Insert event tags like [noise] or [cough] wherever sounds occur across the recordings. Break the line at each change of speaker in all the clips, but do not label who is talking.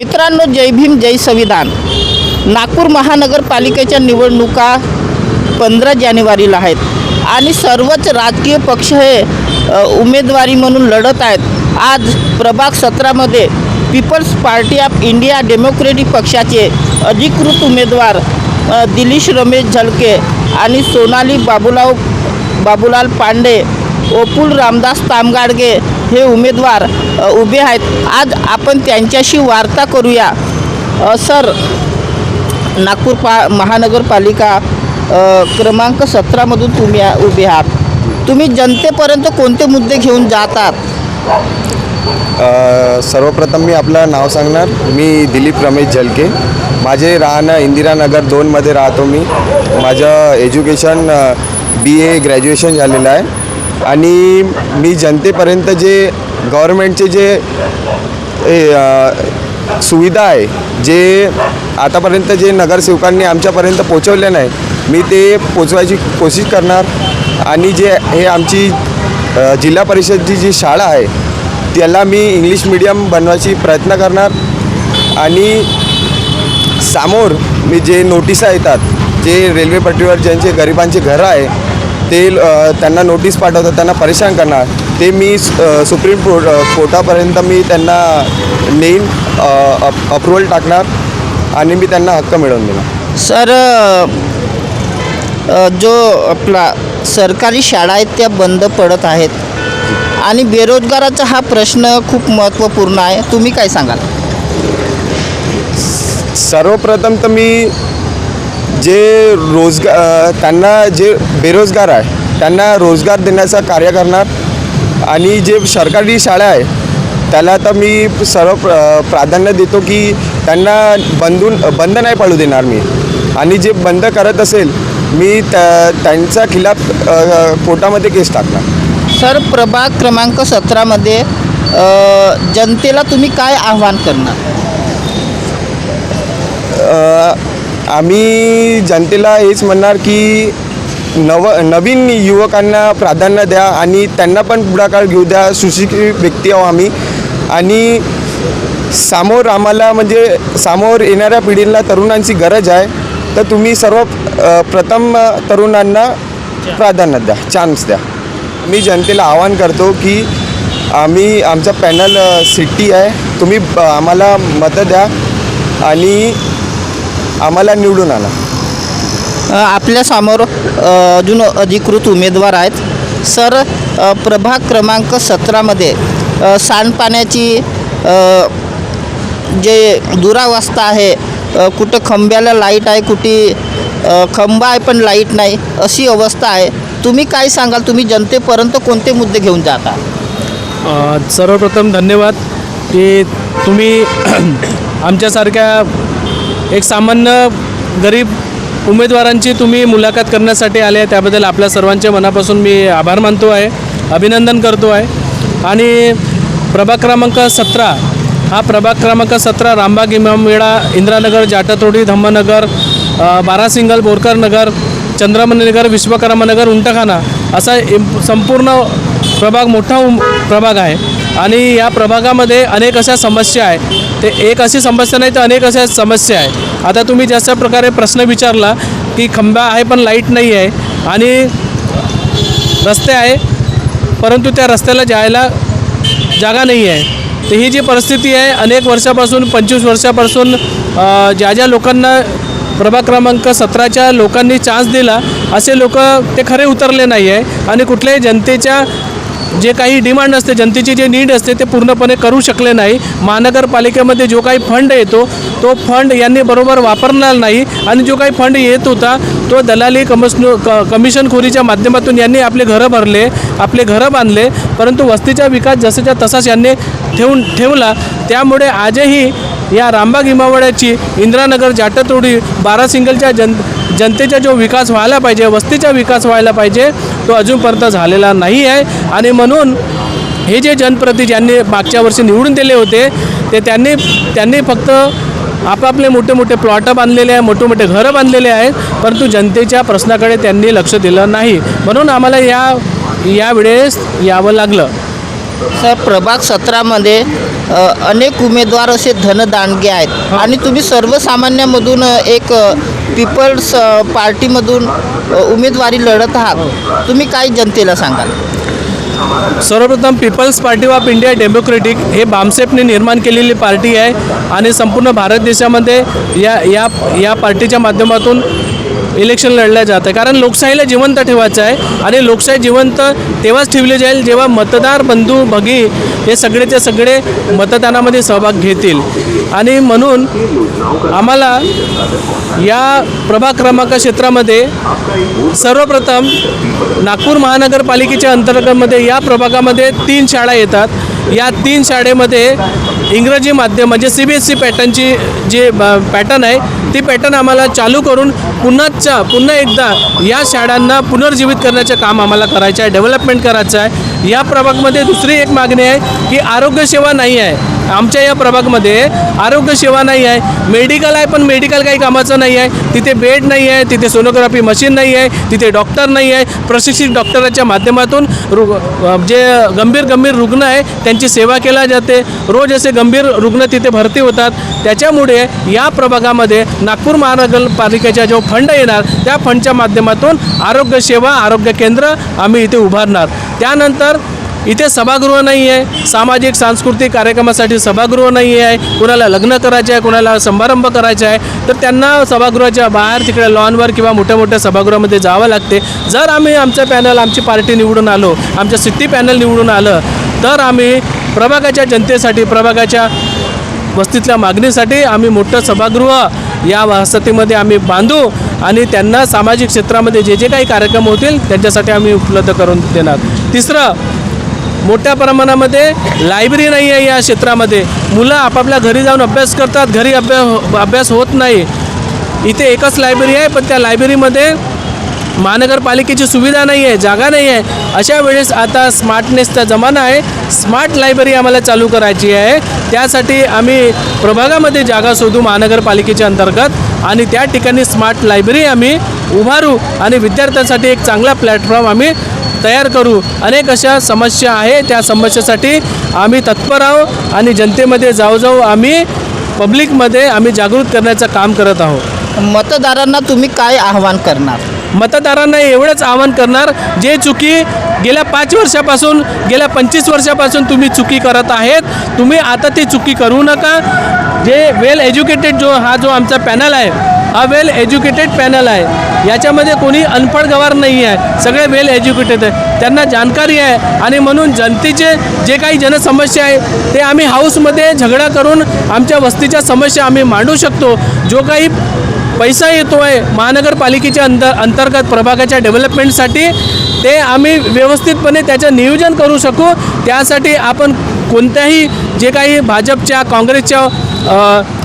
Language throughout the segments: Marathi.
मित्रांनो जय भीम जय संविधान. नागपूर महानगरपालिकेच्या निवडणुका पंधरा जानेवारीला आहेत. आणि सर्वच राजकीय पक्ष हे उमेदवारी म्हणून लढत आहेत. आज प्रभाग सतरामध्ये People's Party of India Democratic पक्षाचे अधिकृत उमेदवार दिलीश रमेश झलके आणि सोनाली बाबूलाव बाबूलाल पांडे ओपुल रामदास तामगाडगे हे उमेदवार उभे आहेत. आज आपण त्यांच्याशी वार्ता करूया. सर नागपूर पा महानगरपालिका क्रमांक सतरामधून तुम्ही उभे आहात. तुम्ही जनतेपर्यंत कोणते मुद्दे घेऊन जातात?
सर्वप्रथम मी आपलं नाव सांगणार. मी दिलीप रमेश जलके माझे राहणं इंदिरानगर दोनमध्ये राहतो मी. माझं एज्युकेशन बी ए ग्रॅज्युएशन झालेलं आहे. आणि मी जनतेपर्यंत जे गव्हर्मेंटचे जे ए, सुविधा आहे जे आतापर्यंत जे नगरसेवकांनी आमच्यापर्यंत पोचवले नाही मी ते पोचवायची कोशिश करणार. आणि जे हे आमची जिल्हा परिषदची जी शाळा आहे त्याला मी इंग्लिश मिडियम बनवायची प्रयत्न करणार. आणि समोर मी जे नोटिसा येतात जे रेल्वे पट्टीवर ज्यांचे गरिबांचे घरं आहे ते त्यांना नोटीस पाठवतात त्यांना परेशान करणार. ते मी सुप्रीम कोर्टापर्यंत मी त्यांना नेईन अप्रुव्हल टाकणार आणि मी त्यांना हक्क मिळवून देणार.
सर जो आपला सरकारी शाळा आहेत त्या बंद पडत आहेत. आणि बेरोजगाराचा हा प्रश्न खूप महत्त्वपूर्ण आहे. तुम्ही काय सांगाल?
सर्वप्रथम तर मी जे रोजगार त्यांना जे बेरोजगार आहे त्यांना रोजगार देण्याचं कार्य करणार आणि जे सरकारी शाळा आहे त्याला तर मी सर्व प्र प्राधान्य देतो की त्यांना बंदून बंद नाही पडू देणार मी. आणि जे बंद करत असेल मी त्या त्यांच्या खिलाफ कोर्टामध्ये केस टाकणार.
सर प्रभाग क्रमांक सतरामध्ये जनतेला तुम्ही काय आव्हान करणार?
आम्ही जनतेला हेच म्हणणार की नव नवीन युवकांना प्राधान्य द्या आणि त्यांना पण पुढाकार घेऊ द्या सुशिक्षित व्यक्ती आहो आम्ही. आणि समोर आम्हाला म्हणजे समोर येणाऱ्या पिढीला तरुणांची गरज आहे. तर तुम्ही सर्व प्रथम तरुणांना प्राधान्य द्या चान्स द्या. मी जनतेला आवाहन करतो की आम्ही आमचा पॅनल सिटी आहे. तुम्ही आम्हाला मतं द्या. आणि आम्हाला निवडून आणा.
आपल्यासमोर अजून अधिकृत उमेदवार आहेत. सर प्रभाग क्रमांक सतरामध्ये सांडपाण्याची जे दुरावस्था आहे कुठं खंब्याला लाइट आहे कुठे खंबा आहे पण लाइट नाही अशी अवस्था आहे. तुम्ही काय सांगाल? तुम्ही जनतेपर्यंत कोणते मुद्दे घेऊन जाता?
सर्वप्रथम धन्यवाद की तुम्ही [clears throat] आमच्यासारख्या एक सामान्य गरीब उमेदवारांची तुम्ही मुलाखत करण्यासाठी आले आहे त्याबद्दल आपल्या सर्वांच्या मनापासून मी आभार मानतो आहे अभिनंदन करतो आहे. आणि प्रभाग क्रमांक सतरा हा प्रभाग क्रमांक सतरा रामबाग इमामवेडा इंदिरानगर जाटतोडी धम्मनगर बारासिंगल बोरकर नगर चंद्रमणीनगर विश्वकर्मानगर उंटखाना असा इम- संपूर्ण प्रभाग मोठा उम- प्रभाग आहे. आणि या प्रभागामध्ये अनेक अशा समस्या आहे ते एक अशी समस्या नाही तर अनेक अशा समस्या आहे आता तुम्ही जशा प्रकारे प्रश्न विचारला की खंबा आहे पण लाइट नाही आहे आणि रस्ते आहे परंतु त्या रस्त्याला जायला जागा नाही आहे. तर ही जी परिस्थिती आहे अनेक वर्षापासून पंचवीस वर्षापासून ज्या ज्या लोकांना प्रभाग क्रमांक सतराच्या लोकांनी चान्स दिला असे लोक ते खरे उतरले नाही आहे. आणि कुठल्याही जनतेच्या जे काही डिमांड असते जनतेची जे नीड असते ते पूर्णपणे करू शकले नाही. महानगरपालिकेमध्ये जो काही फंड येतो तो फंड यांनी बरोबर वापरणार नाही. आणि जो काही फंड येत होता तो दलाली कमिशनो क कमिशनखोरीच्या माध्यमातून यांनी आपले घरं भरले आपले घरं बांधले. परंतु वस्तीचा विकास जसाच्या तसाच यांनी ठेवून ठेवला. त्यामुळे आजही या रामबाग इमावड्याची इंदिरानगर जाटतोडी बारासिंगलच्या जन जनतेचा जो विकास व्हायला पाहिजे वस्तीचा विकास व्हायला पाहिजे तो अजूनपर्यंत झालेला नाही आहे. आणि म्हणून हे जे जनप्रतिनिधी ज्यांनी मागच्या वर्षी निवडून दिले होते ते त्यांनी त्यांनी फक्त आपापले मोठे मोठे प्लॉटं बांधलेले आहे मोठे मोठे घरं बांधलेले आहेत परंतु जनतेच्या प्रश्नाकडे त्यांनी लक्ष दिलं नाही. म्हणून आम्हाला या यावेळेस यावं लागलं.
सर प्रभाग सतरामध्ये अनेक उमेदवार असे धनदांडगे आहेत. आणि तुम्ही सर्वसामान्यामधून एक पीपल्स पार्टीमधून उमेदवारी लढत आहात. तुम्ही काय जनतेला सांगाल?
सर्वप्रथम People's Party of India Democratic हे बामसेपने निर्माण केलेली पार्टी आहे आणि संपूर्ण भारत देशामध्ये या या या पार्टीच्या माध्यमातून इलेक्शन लढलं जात आहे. कारण लोकशाहीला जिवंत ठेवायचं आहे आणि लोकशाही जिवंत तेव्हाच ठेवली जाईल जेव्हा मतदार बंधू भगी हे सगळेचे सगळे मतदानामध्ये सहभाग घेतील. आणि म्हणून आम्हाला या प्रभाग क्रमांक क्षेत्रामध्ये सर्वप्रथम नागपूर महानगरपालिकेच्या अंतर्गतमध्ये या प्रभागामध्ये तीन शाळा येतात. या तीन शाळेमध्ये इंग्रजी माध्यम म्हणजे सी बी एस सी पॅटर्नची जी पॅटर्न आहे ती पॅटर्न आम्हाला चालू करून पुन्हाच्या पुन्हा एकदा या शाळांना पुनर्जीवित करण्याचं काम आम्हाला करायचं आहे डेव्हलपमेंट करायचं आहे. या प्रभागमध्ये दुसरी एक मागणी आहे की आरोग्यसेवा नाही आहे. आमच्या या प्रभागमध्ये आरोग्य सेवा नाही आहे. मेडिकल आहे पण मेडिकल काही कामाचं नाही आहे. तिथे बेड नाही आहे तिथे सोनोग्राफी मशीन नाही आहे तिथे डॉक्टर नाही आहे. प्रशिक्षित डॉक्टराच्या माध्यमातून रु जे गंभीर गंभीर रुग्ण आहे त्यांची सेवा केल्या जाते. रोज असे गंभीर रुग्ण तिथे भरती होतात. त्याच्यामुळे या प्रभागामध्ये नागपूर महानगरपालिकेचा जो फंड येणार त्या फंडच्या माध्यमातून आरोग्यसेवा आरोग्य केंद्र आम्ही इथे उभारणार. त्यानंतर इथे सभागृह नाही आहे सामाजिक सांस्कृतिक कार्यक्रमासाठी सभागृह नाही आहे कुणाला लग्न करायचे आहे कुणाला समारंभ करायचा आहे तर त्यांना सभागृहाच्या बाहेर तिकडे लॉनवर किंवा मोठ्या मोठ्या सभागृहामध्ये जावं लागते. जर आम्ही आमचं पॅनल आमची पार्टी निवडून आलो आमचं सिटी पॅनल निवडून आलं तर आम्ही प्रभागाच्या जनतेसाठी प्रभागाच्या वस्तीतल्या मागणीसाठी आम्ही मोठं सभागृह या वसतीमध्ये आम्ही बांधू आणि त्यांना सामाजिक क्षेत्रामध्ये जे जे काही कार्यक्रम होतील त्यांच्यासाठी आम्ही उपलब्ध करून देणार. तिसरं मोठ्या प्रमाणामध्ये लायब्ररी नाही आहे या क्षेत्रामध्ये. मुलं आपापल्या घरी जाऊन अभ्यास करतात घरी अभ्यास अभ्यास होत नाही. इथे एकच लायब्ररी आहे पण त्या लायब्ररीमध्ये महानगरपालिकेची सुविधा नाही आहे जागा नाही आहे अशा वेळेस आता स्मार्टनेसचा जमाना आहे. स्मार्ट लायब्ररी आम्हाला चालू करायची आहे. त्यासाठी आम्ही प्रभागामध्ये जागा शोधू महानगरपालिकेच्या अंतर्गत आणि त्या ठिकाणी स्मार्ट लायब्ररी आम्ही उभारू आणि विद्यार्थ्यांसाठी एक चांगला प्लॅटफॉर्म आम्ही तयार करू. अनेक अशा समस्या आहे त्या समस्येसाठी आम्ही तत्पर आहोत आणि जनतेमध्ये जाऊ जाऊ आम्ही पब्लिकमध्ये आम्ही जागृत करण्याचं काम करत आहोत.
मतदारांना तुम्ही काय आव्हान करणार?
मतदारांना एवढंच आवाहन करणार जे चुकी गेल्या पाच वर्षापासून गेल्या पंचवीस वर्षापासून तुम्ही चुकी करत आहेत तुम्ही आता ती चुकी करू नका. जे वेल एज्युकेटेड जो हा जो आमचा पॅनल आहे हा वेल एज्युकेटेड पॅनल आहे. याच्यामध्ये कोणी अनपढ गवार नाही आहे. सगळे वेल एज्युकेटेड आहे. त्यांना जाणकारी आहे आणि म्हणून जनतेचे जे काही जनसमस्या आहे ते आम्ही हाऊसमध्ये झगडा करून आमच्या वस्तीच्या समस्या आम्ही मांडू शकतो. जो काही पैसा येतो आहे महानगरपालिकेच्या अंतर अंतर्गत प्रभागाच्या डेव्हलपमेंटसाठी ते आम्ही व्यवस्थितपणे त्याचं नियोजन करू शकू. त्यासाठी आपण कोणत्याही जे काही भाजपच्या काँग्रेसच्या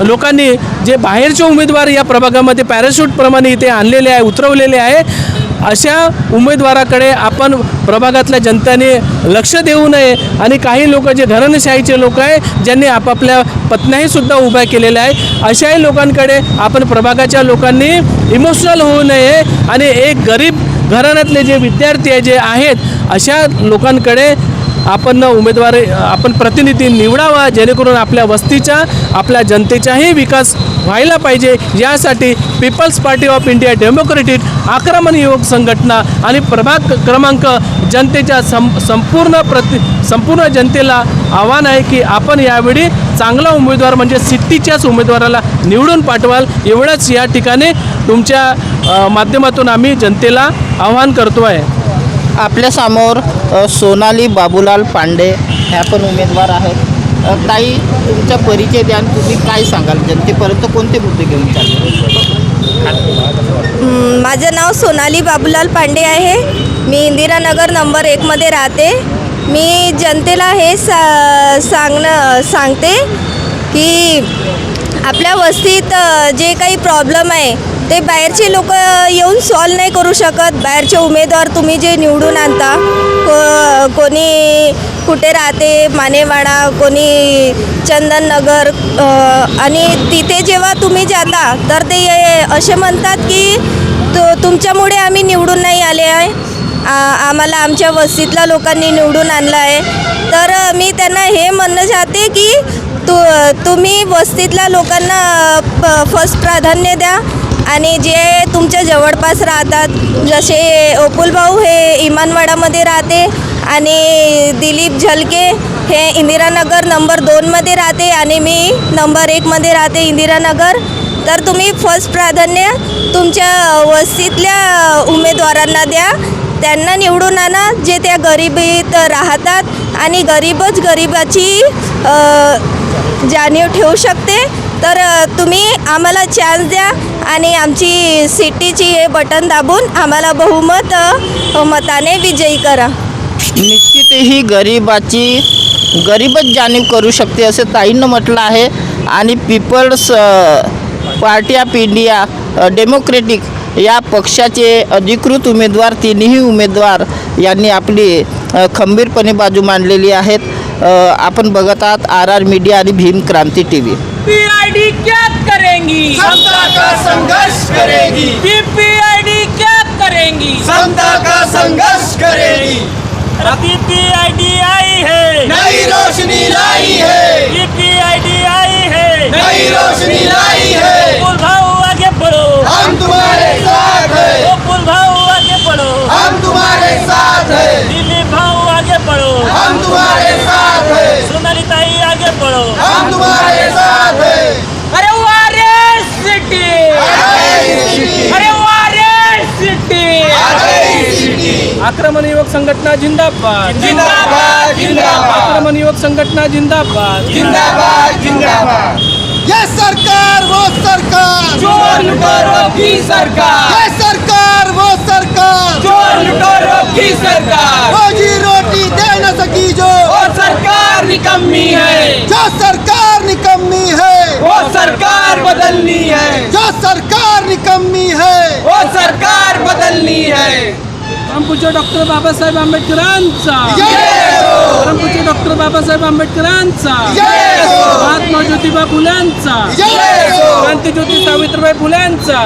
लोकांनी जे बाहेरचे उमेदवार या प्रभागामध्ये पॅराशूटप्रमाणे इथे आणलेले आहे उतरवलेले आहे अशा उमेदवाराकडे आपण प्रभागातल्या जनतेने लक्ष देऊ नये आणि काही लोक जे घराणेशाहीचे लोक आहे ज्यांनी आपापल्या पत्न्याही सुद्धा उभ्या केलेल्या आहे अशाही लोकांकडे आपण प्रभागाच्या लोकांनी इमोशनल होऊ नये आणि एक गरीब घराण्यातले जे विद्यार्थी आहे जे आहेत अशा लोकांकडे आपण उमेदवार आपण प्रतिनिधी निवडावा जेणेकरून आपल्या वस्तीच्या आपल्या जनतेचाही विकास व्हायला पाहिजे. यासाठी People's Party of India Democratic आक्रमण युवक संघटना आणि प्रभाग क्रमांक जनतेच्या सं संपूर्ण प्रति संपूर्ण जनतेला आव्हान आहे की आपण यावेळी चांगला उमेदवार म्हणजे सिटीच्याच उमेदवाराला निवडून पाठवाल. एवढंच या ठिकाणी तुमच्या माध्यमातून आम्ही जनतेला आव्हान करतो आहे
आपल्यासमोर सोनाली बाबूलाल पांडे ह्या पण उमेदवार आहेत. ताई तुमचा परिचय द्या आणि तुम्ही काय सांगाल? जनतेपर्यंत कोणते मुद्दे घेऊन चालले?
माझं नाव सोनाली बाबूलाल पांडे आहे. मी इंदिरानगर नंबर एकमध्ये राहते. मी जनतेला हे सा सांगणं सांगते की आपल्या वस्तीत जे काही प्रॉब्लेम आहे ते बाहेरचे लोक येऊन सॉल्व नाही करू शकत. बाहेरचे उमेदवार तुम्ही जे निवडून आणता को कोणी कुठे राहते मानेवाडा कोणी चंदननगर आणि तिथे जेव्हा तुम्ही जाता तर ते असे म्हणतात की तु तुमच्यामुळे आम्ही निवडून नाही आले आहे. आम्हाला आमच्या वस्तीतल्या लोकांनी निवडून आणलं आहे. तर मी त्यांना हे म्हणणं चाहते की तु तुम्ही वस्तीतल्या लोकांना प फर्स्ट प्राधान्य द्या आणि जे तुमच्या जवळपास राहतात जसे अपुल भाऊ हे इमानवाडामध्ये राहते आणि दिलीप झलके हे इंदिरानगर नंबर दोनमध्ये राहते आणि मी नंबर एकमध्ये राहते इंदिरानगर. तर तुम्ही फर्स्ट प्राधान्य तुमच्या वस्तीतल्या उमेदवारांना द्या. त्यांना निवडून आणा जे त्या गरिबीत राहतात आणि गरीबच गरिबाची जाणीव ठेवू शकते. तर तुम्ही आम्हाला चान्स द्या आणि आमची सिटीची हे बटन दाबून आम्हाला बहुमत मताने विजयी करा.
निश्चितही गरिबाची गरीबच जाणीव करू शकते असं ताईंनं म्हटलं आहे. आणि People's Party of India Democratic या पक्षाचे अधिकृत उमेदवार तिन्ही उमेदवार यांनी आपली खंबीरपणे बाजू मांडलेली आहेत. आपण बघत आहात आर आर मीडिया आणि भीम क्रांती टी व्ही
क्या करेंगी.
समता का संघर्ष करेगी?
क्या करेंगी.
समता का संघर्ष करेगी?
पीपीआईडी आई है.
नई रोशनी लाई है।
पीपीआईडी आई है.
नई रोशनी
आक्रमण युवक संघटना जिंदाबाद.
जिंदाबाद जिंदाबाद.
आक्रमण युवक संघटना जिंदाबाद.
जिंदाबाद जिंदाबाद.
ये सरकार वो सरकार.
चोर लुटेरों की सरकार.
ये सरकार वो सरकार.
चोर लुटेरों की सरकार.
रोजी रोटी दे न सकी जो.
वो सरकार निकम्मी है.
जो सरकार निकम्मी है.
वो सरकार बदलनी है.
जो सरकार निकम्मी है.
वो सरकार बदलनी है.
परमपूज्य डॉक्टर बाबासाहेब आंबेडकरांचा.
जय
परमपूज्य डॉक्टर बाबासाहेब आंबेडकरांचा. महात्मा ज्योतिबा फुल्यांचा.
जय हो.
क्रांतीज्योती सावित्रीबाई फुल्यांचा.